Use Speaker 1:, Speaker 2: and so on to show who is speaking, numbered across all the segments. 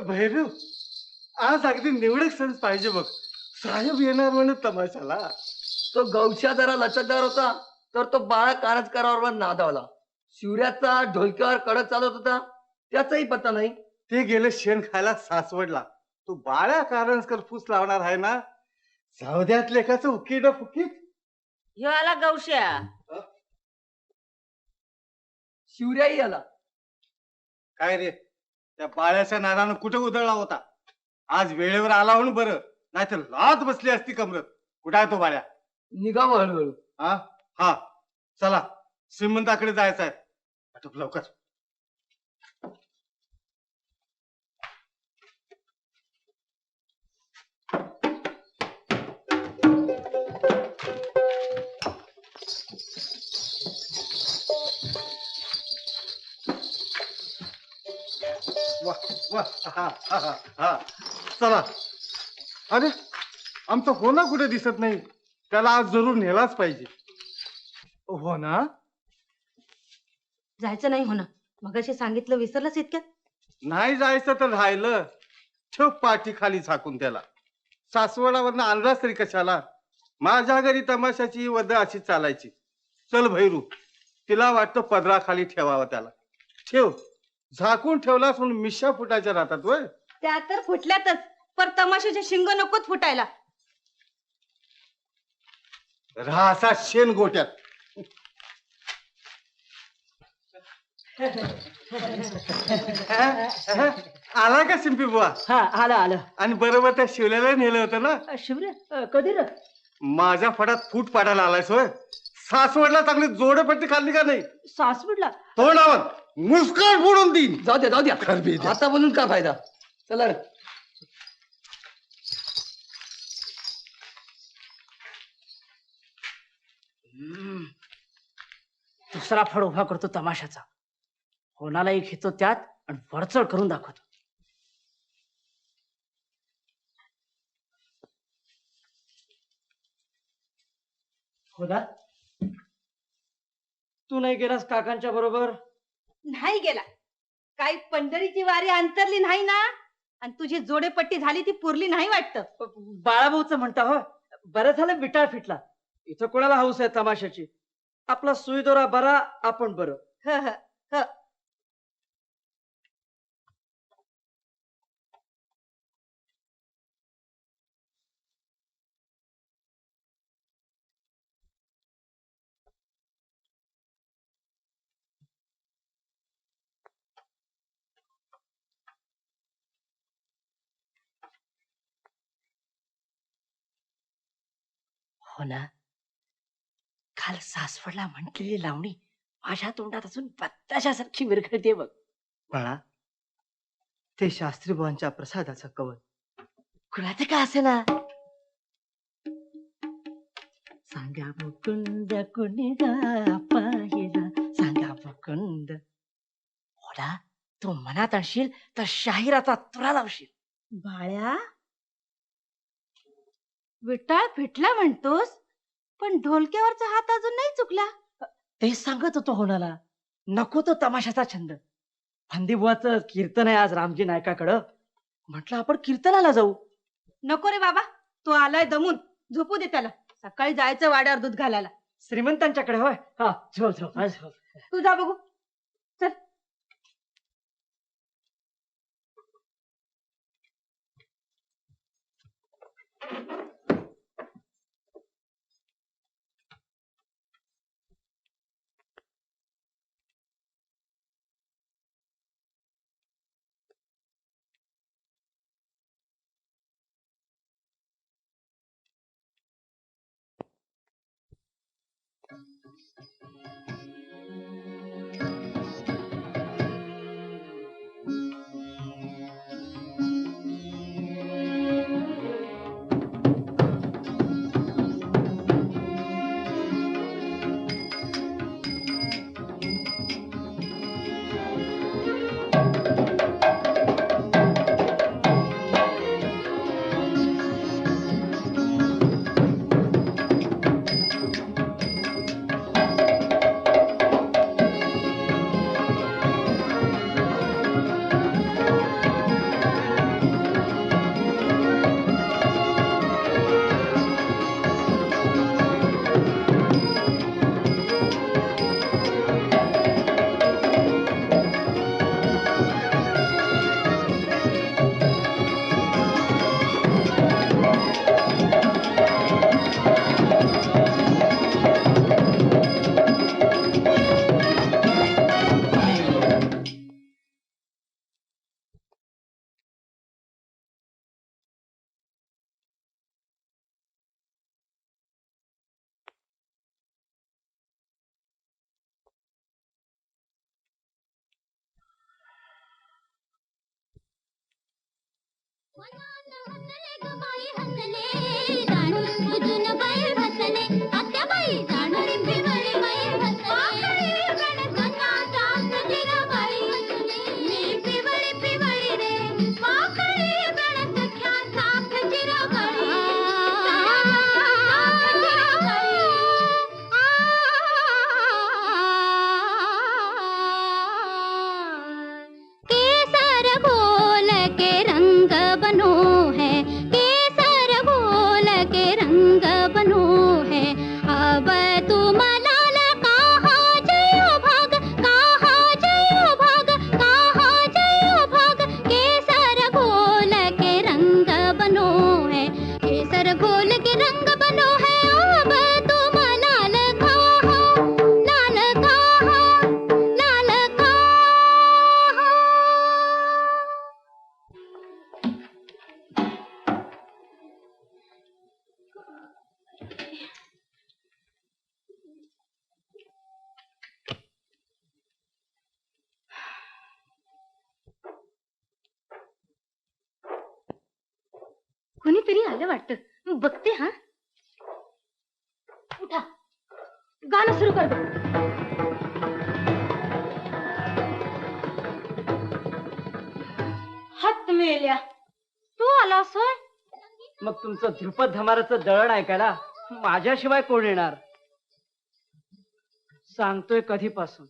Speaker 1: भैरव आज अगदी निवडक सण पाहिजे बघ. साहेब येणार म्हणून तमाशाला.
Speaker 2: तो गवशा जरा लचकदार होता तर तो बाळा कारंजकरावर नादावला शिवऱ्याचा ढोलक्यावर कडक चालत होता त्याचाही पत्ता नाही.
Speaker 1: ते गेले शेण खायला सासवडला. तू बाळ्या कारंजकर फूस लावणार आहे ना? जाऊद्यात लेखाचं उकीड फुकीत
Speaker 3: ह्यो आला गौश्या.
Speaker 2: शिवऱ्याही आला.
Speaker 1: काय रे? त्या बाळ्याच्या नादानं कुठे उधळला होता? आज वेळेवर आला म्हणून बरं. नाहीतर लात बसली असती कमरत. कुठं आहे तो बाळ्या?
Speaker 2: निघाव हळूहळू.
Speaker 1: हा? हा. चला. श्रीमंताकडे जायचं आहे आटप लवकर. वा वा हा हा हा हा. चला. अरे आमचा होना कुठे दिसत नाही? त्याला आज जरूर नेलाच पाहिजे. हो ना?
Speaker 3: जायचं नाही हो ना मगाशी सांगितलं विसरलंच इतक्यात?
Speaker 1: नाही जायचं तर राहिलं. ठेव पाठी खाली झाकून त्याला. सासवडावरनं आणलास तरी कशाला? माझ्या घरी तमाशाची वद अशी चालायची. चल भैरू तिला वाटतं पदराखाली ठेवावं त्याला. ठेव. झाकून ठेवलास म्हणून मिशा फुटायच्या राहतात वय.
Speaker 3: त्या तर फुटल्यातच पर तमाशाचे शिंग नकोत फुटायला.
Speaker 1: रासा शेण गोट्यात. आला का शिंपी बुवा?
Speaker 4: हा आलं आलं.
Speaker 1: आणि बरोबर त्या शिवल्याला नेलं होतं ना?
Speaker 4: शिवरे कधी र
Speaker 1: माझ्या फडात फूट पाडायला आलायस होय. सासवडला चांगली जोडपट्टी खाल्ली का नाही?
Speaker 4: सासवडला?
Speaker 1: तोंडावर मुस्कान फोडून देईन.
Speaker 2: जाऊ द्या जाऊ द्या.
Speaker 1: खरबी द्या.
Speaker 2: आता बोलून काय फायदा? चला रे.
Speaker 4: हम्म. दुसरा फड उभा करतो तमाशाचा. कोणालाही घेतो त्यात आणि वरचढ करून दाखवतो. होदा तू नाही गेलास काकांच्या बरोबर?
Speaker 3: नाही गेला. काही पंढरीची वारी अंतरली नाही ना आणि तुझी जोडेपट्टी झाली ती पुरली नाही वाटतं.
Speaker 4: बाळाभाऊच म्हणता हो. बरं झालं विटाळ फिटला. इथं कोणाला हौस आहे तमाशाची? आपला सुईदोरा बरा आपण बरं.
Speaker 3: ह, ह, ह.
Speaker 4: हो ना. काल सासवडला म्हटलेली लावणी माझ्या तोंडात अजून बत्ताशासारखी विरघळते बघ.
Speaker 5: बाळा ते शास्त्रीबाबांच्या प्रसादाचं कवल
Speaker 4: कुणाचं का असे ना सांगा मुकुंद कुणी गा पाहिला? सांगा मुकुंद. होडा तू मनात आणशील तर शाहिराचा तुरा लावशील.
Speaker 3: बाळ्या विटाळ फिटला म्हणतोस पण ढोलक्यावरचा हात अजून नाही चुकला.
Speaker 4: तेच सांगत होतो होणाला नको तो तमाशाचा छंद. फंदीबुवाचं कीर्तन आहे आज रामजी नायकाकडं. म्हटलं आपण कीर्तनाला जाऊ.
Speaker 3: नको रे बाबा तो आलाय दमून झोपू दे त्याला. सकाळी जायचं वाड्यावर दूध घालायला.
Speaker 4: श्रीमंतांच्याकडे होय? हा झोप झोप हा, झोप.
Speaker 3: तू Thank you. जा बघू चल
Speaker 6: केसर
Speaker 7: कुणीतरी आलं वाटतं. बघते हा. उठा. गाणं सुरू कर. हात मेल्या. तू आलास होय?
Speaker 4: मग तुमचं ध्रुपद धमाराचं दळण ऐकायला माझ्याशिवाय कोण येणार? सांगतोय कधीपासून.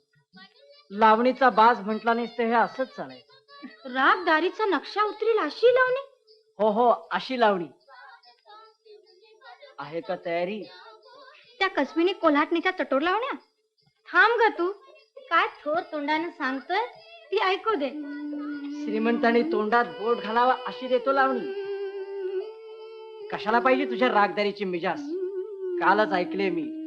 Speaker 4: लावणीचा बाज म्हटला नाहीस ते हे असंच चालायचं
Speaker 7: रागदारीचा नक्षा उतरील अशी लावणी?
Speaker 4: हो हो अशी लावणी. आहे का तयारी?
Speaker 7: त्या कसबीने कोल्हाटणीच्या चटोर लावण्या? थांब ग तू. काय थोर तोंडाने सांगतोय ती ऐकू दे.
Speaker 4: श्रीमंताने तोंडात बोट घालावा अशी देतो लावणी. कशाला पाहिजे तुझ्या रागदारीची मिजास कालच ऐकले मी.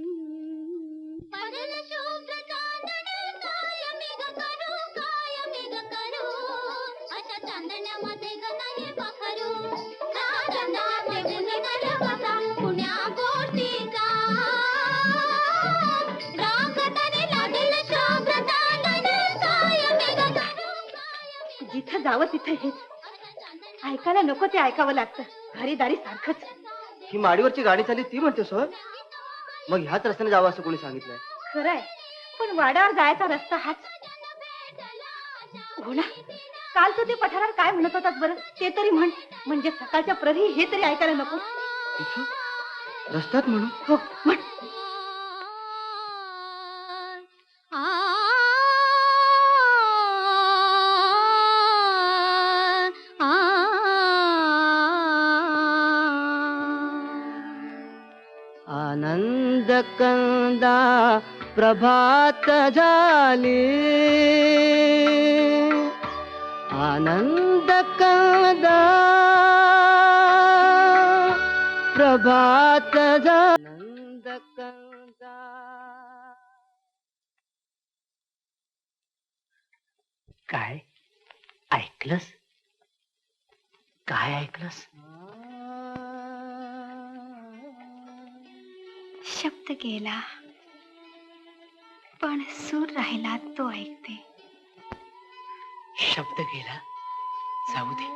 Speaker 7: जावं तिथं हेच ऐकायला नको ते ऐकावं लागतं. घरीदारी सारखंच.
Speaker 8: ही माडीवरची गाडी चालली ती म्हणतेस होय मग ह्याच रस्त्याने जावं असं कोणी सांगितलंय?
Speaker 7: खरंय. पण वाड्यावर जायचा रस्ता हाच. हो ना काल तू ते पठारावर काय म्हणत होतास बरं? ते तरी म्हण. म्हणजे सकाळच्या प्रहरी हे तरी ऐकायला नको.
Speaker 8: रस्त्यात म्हणून?
Speaker 7: हो म्हण.
Speaker 8: कंदा प्रभात झाली. आनंद कंदा प्रभात आनंद कंदा काय ऐकलंस? काय ऐकलंस?
Speaker 6: शब्द गेला. पण सूर राहिला तो ऐकते.
Speaker 4: शब्द गेला? जाऊ दे.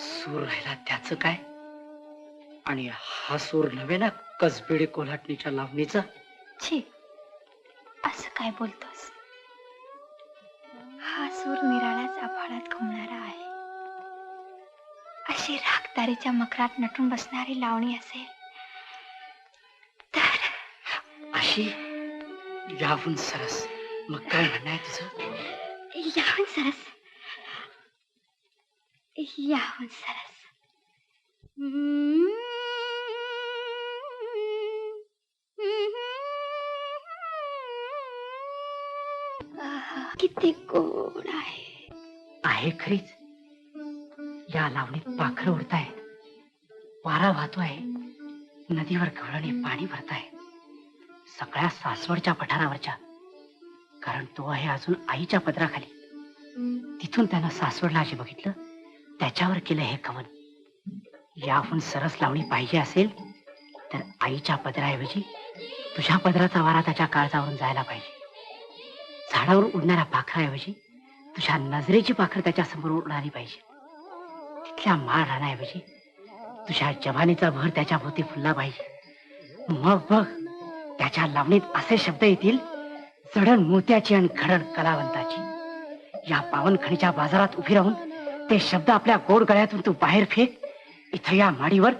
Speaker 4: सूर राहिला त्याच काय? आणि हा सूर नव्हे ना कसबेडे कोल्हाटणीच्या लावणीचा?
Speaker 6: छी असं काय बोलतोस? हा सूर निराळ्याच आभाळात घुमणारा आहे. अशी राखदारीच्या मकरात नटून बसणारी लावणी असेल.
Speaker 4: अशी याहून सरस. मग काय म्हणणं आहे तुझं?
Speaker 6: याहून सरस. याहून सरस. आहा, किती गोड आहे.
Speaker 4: आहे खरीच. या लावणीत पाखरं उडताय वारा वाहतोय. नदीवर गवळणी पाणी भरताय सगळ्या सासवडच्या पठारावरच्या. कारण तो आहे अजून आईच्या पदराखाली. तिथून त्यानं सासवडला जे बघितलं. त्याच्यावर केलं हे कवन याहून सरस लावणी पाहिजे असेल तर आईच्या पदराऐवजी तुझ्या पदराचा वारा त्याच्या काळजावरून जायला पाहिजे. झाडावर उडणाऱ्या पाखराऐवजी तुझ्या नजरेची पाखर त्याच्यासमोर उडणारी पाहिजे. तिथल्या माळ राहण्याऐवजी तुझ्या जवानीचा भर त्याच्या भोवती फुलला पाहिजे. मग बघ त्याच्या लावणीत असे शब्द येतील चढण मोत्याची आणि घडण कलावंताची. या पावनखणीच्या बाजारात उभी राहून ते शब्द आपल्या गोड गळ्यातून तू बाहेर फेक. इथं या माडीवर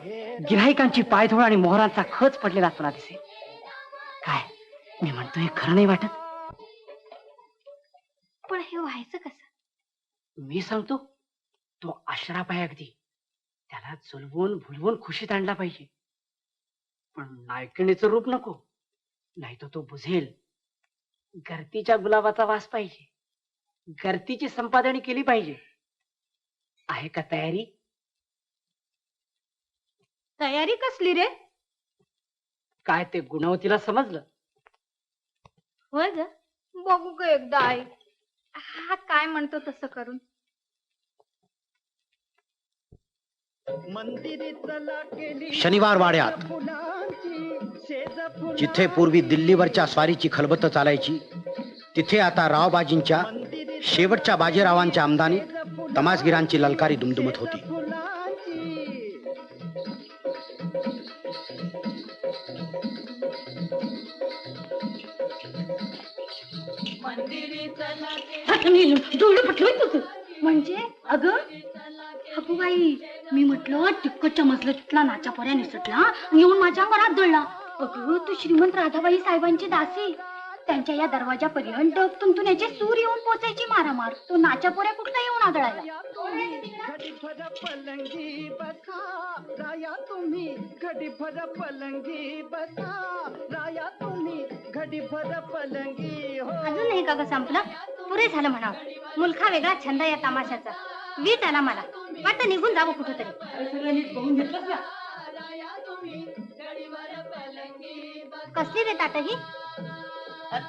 Speaker 4: गिराहिकांची पायधोळ आणि मोहरांचा खच पडलेला तुला दिसेल. काय मी म्हणतोय खरं नाही वाटत?
Speaker 3: पण हे व्हायचं कसं?
Speaker 4: मी सांगतो तो आश्राप आहे अगदी. त्याला चुलवून भुलवून खुशीत आणला पाहिजे. पण नायकिणीचं रूप नको. नाही तर तो बुझेल गर्तीच्या गुलाबाचा वास पाहिजे. गर्तीची संपादनी केली पाहिजे. आहे का तयारी?
Speaker 3: तयारी कसली रे?
Speaker 4: काय ते गुणवतीला समजलं?
Speaker 3: होय ग. बघू ग एकदा आई. हा काय म्हणतो तसं करून.
Speaker 5: शनिवार वाड्यात जिथे पूर्वी दिल्लीवरच्या स्वारीची खलबत चालायची तिथे आता रावबाजींच्या शेवटच्या बाजीरावांच्या आमदानीत तमासगिरांची ललकारी दुमदुमत होती.
Speaker 3: डोळे पटलोय तुझं. म्हटलं तिक्कटच्या नाच्या पोऱ्याने सुटला आणि येऊन माझ्या अंगावर दळला अगं तू श्रीमंत राधाबाई साहेबांची दासी. त्यांच्या या दरवाजा दरवाजापर्यंत तुंतुण्याचे सूर येऊन पोचायची मारामार. तो नाच्या पोऱ्या कुठला येऊन आदळायला? अजून नाही का ग संपलं? पुरे झालं म्हणा मुलखा वेगळा छंद या तमाशाचा. वीट आला मला. वाटतं निघून जावं कुठंतरी. कसली रे ताट ही?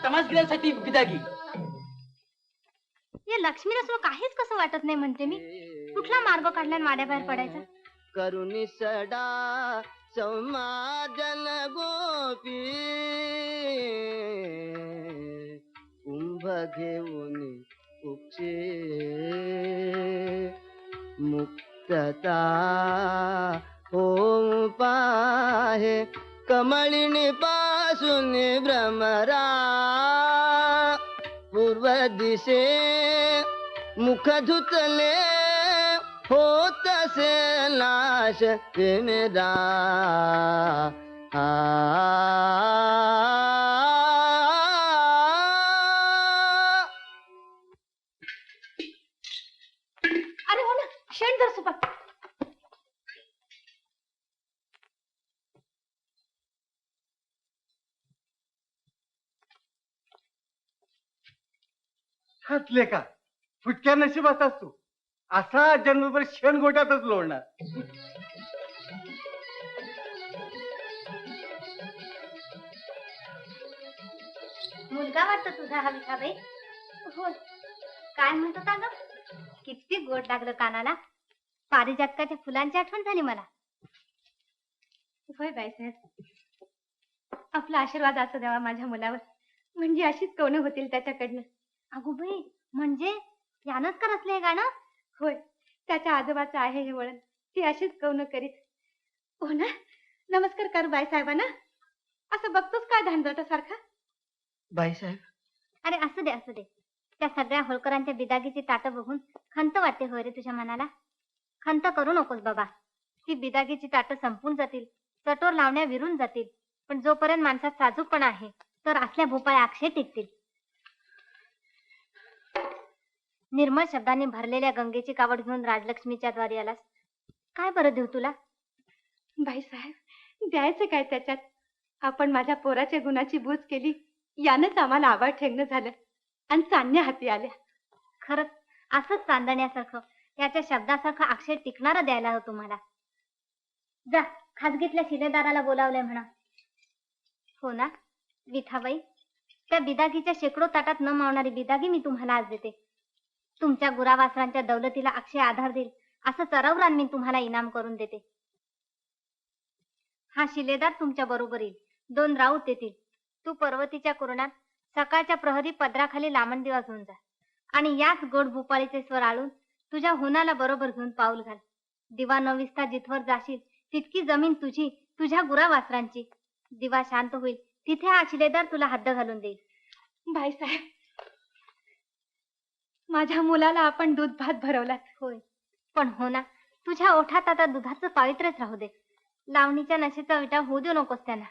Speaker 4: तमासगिरांसाठी बिदागी
Speaker 3: या लक्ष्मी रसव काहीच कसं वाटत नाही म्हणते मी. कुठला मार्ग काढला आणि वाड्याबाहेर पडायचा?
Speaker 8: करुणी सडा समाजन गोपी. कुंभ घेऊन उपचे. सता ओम पाहे कमलिनि पासुनि भ्रमरा पूर्व दिशे मुख धुतले हो तसे नाश विमरा आ
Speaker 1: हसले का? फुटक्या नशिबात तू असा जन्मभर शेण गोट्यातच लोळणार.
Speaker 3: मुलगा वाटतो तुझा हा विठाबाई हो. काय म्हणतो होता किती गोड लागलं कानाला. पारिजातकाच्या फुलांची आठवण झाली मला. होय बाईसाहेब आपला आशीर्वाद असू द्यावा माझ्या मुलावर. म्हणजे अशीच कवनं होतील त्याच्याकडनं. अगो बाई म्हणजे यानंच का रचलं हे गाणं? होय त्याच्या आजोबाचं आहे हे वळण. ती अशीच कवनं करीत. हो ना? नमस्कार कर बाईसाहेबांना असं बघतोस काय धानजटासारखा
Speaker 8: बाईसाहेब
Speaker 3: अरे असू दे असू दे. त्या सगळ्या होळकरांच्या बिदागीची ताटं बघून खंत वाटते होय रे तुझ्या मनाला. खंत करू नकोस बाबा. ती बिदागीची ताटं संपून जातील चटोर लावण्या विरून जातील. पण जोपर्यंत माणसात साजूकपणा आहे तर असल्या भोपाळ्या अक्षय टिकतील. निर्मळ शब्दांनी भरलेल्या गंगेची कावड घेऊन राजलक्ष्मीच्या द्वारी आलास. काय बरं देऊ तुला? बाईसाहेब द्यायचं काय त्याच्यात? आपण माझ्या पोराच्या गुणाची बूज केली यानंच आम्हाला आवाज ठेवणं झालं आणि चांदण्या हाती आल्या. खरंच असंच चांदण्यासारखं याच्या शब्दासारखं अक्षर टिकणारं द्यायला हवं तुम्हाला. जा खाजगीतल्या शिलेदाराला बोलावलंय म्हणा. हो ना विठाबाई? त्या बिदागीच्या शेकडो ताटात न मावणारी बिदागी मी तुम्हाला आज देते. तुमच्या गुरावासरांच्या दौलतीला अक्षय आधार देईल. असं चरवरान मी तुम्हाला इनाम करून देते. हा शिलेदार तुमच्या बरोबर येईल. दोन राऊत येतील. तू पर्वतीच्या कुरणात सकाळच्या प्रहरी पदराखाली लामण दिवा घेऊन जा. आणि याच गोड भूपाळीचे स्वर आळून तुझ्या हुनाला बरोबर घेऊन पाऊल घाल. दिवा न विसता जिथवर जाशील तितकी जमीन तुझी तुझ्या गुरावासरांची. दिवा शांत होईल. तिथे हा शिलेदार तुला हद्द घालून देईल.
Speaker 7: भाईसाहेब माझ्या मुलाला आपण दूध भात भरवलात.
Speaker 3: होय. पण हो ना तुझ्या ओठात आता दुधाचं पावित्रच राहू दे. लावणीच्या नशेचा विटा होऊ देऊ नकोस त्यांना.